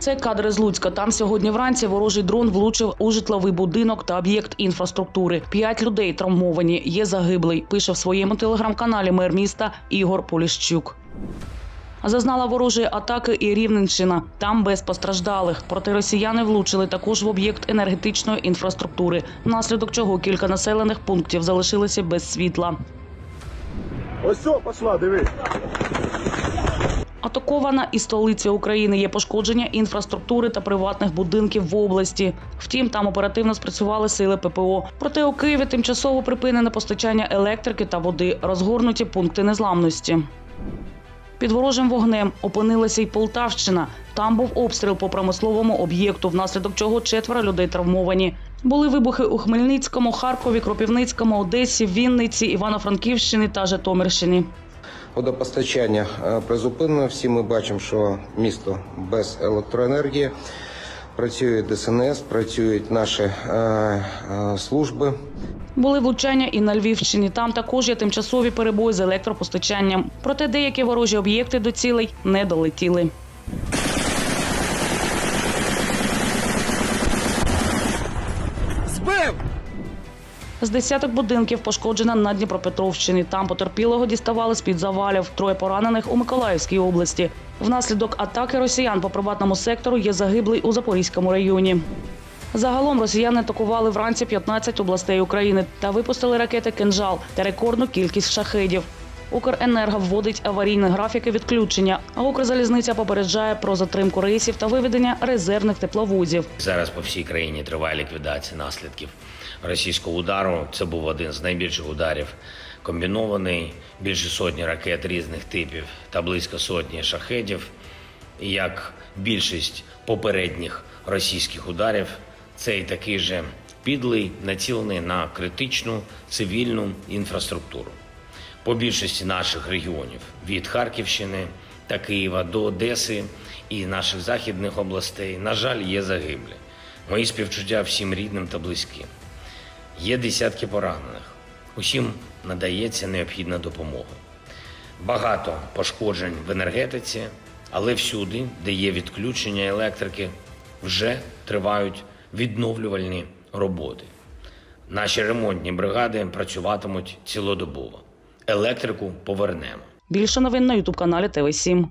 Це кадри з Луцька. Там сьогодні вранці ворожий дрон влучив у житловий будинок та об'єкт інфраструктури. П'ять людей травмовані. Є загиблий. Пише в своєму телеграм-каналі мер міста Ігор Поліщук. Зазнала ворожої атаки і Рівненщина. Там без постраждалих. Проте росіяни влучили також в об'єкт енергетичної інфраструктури, внаслідок чого кілька населених пунктів залишилися без світла. Ось все, пошла, диви. Атакована і столиця України є пошкодження інфраструктури та приватних будинків в області. Втім, там оперативно спрацювали сили ППО. Проте у Києві тимчасово припинене постачання електрики та води, розгорнуті пункти незламності. Під ворожим вогнем опинилася й Полтавщина. Там був обстріл по промисловому об'єкту, внаслідок чого четверо людей травмовані. Були вибухи у Хмельницькому, Харкові, Кропівницькому, Одесі, Вінниці, Івано-Франківщині та Житомирщині. Водопостачання е, призупинено. Всі ми бачимо, що місто без електроенергії. Працює ДСНС, працюють наші е, е, служби. Були влучання і на Львівщині. Там також є тимчасові перебої з електропостачанням. Проте деякі ворожі об'єкти до цілей не долетіли. З десяток будинків пошкоджено на Дніпропетровщині. Там потерпілого діставали з під завалів. Троє поранених у Миколаївській області. Внаслідок атаки росіян по приватному сектору є загиблий у Запорізькому районі. Загалом росіяни атакували вранці 15 областей України та випустили ракети «Кинжал» та рекордну кількість шахедів. Укренерго вводить аварійні графіки відключення, а Укрзалізниця попереджає про затримку рейсів та виведення резервних тепловозів. Зараз по всій країні триває ліквідація наслідків російського удару. Це був один з найбільших ударів. Комбінований більше сотні ракет різних типів та близько сотні шахедів. Як більшість попередніх російських ударів, цей такий же підлий, націлений на критичну цивільну інфраструктуру. По більшості наших регіонів від Харківщини та Києва до Одеси і наших західних областей, на жаль, є загиблі. Мої співчуття всім рідним та близьким. Є десятки поранених. Усім надається необхідна допомога. Багато пошкоджень в енергетиці, але всюди, де є відключення електрики, вже тривають відновлювальні роботи. Наші ремонтні бригади працюватимуть цілодобово. Електрику повернемо. Більше новин на ютуб каналі ТВ 7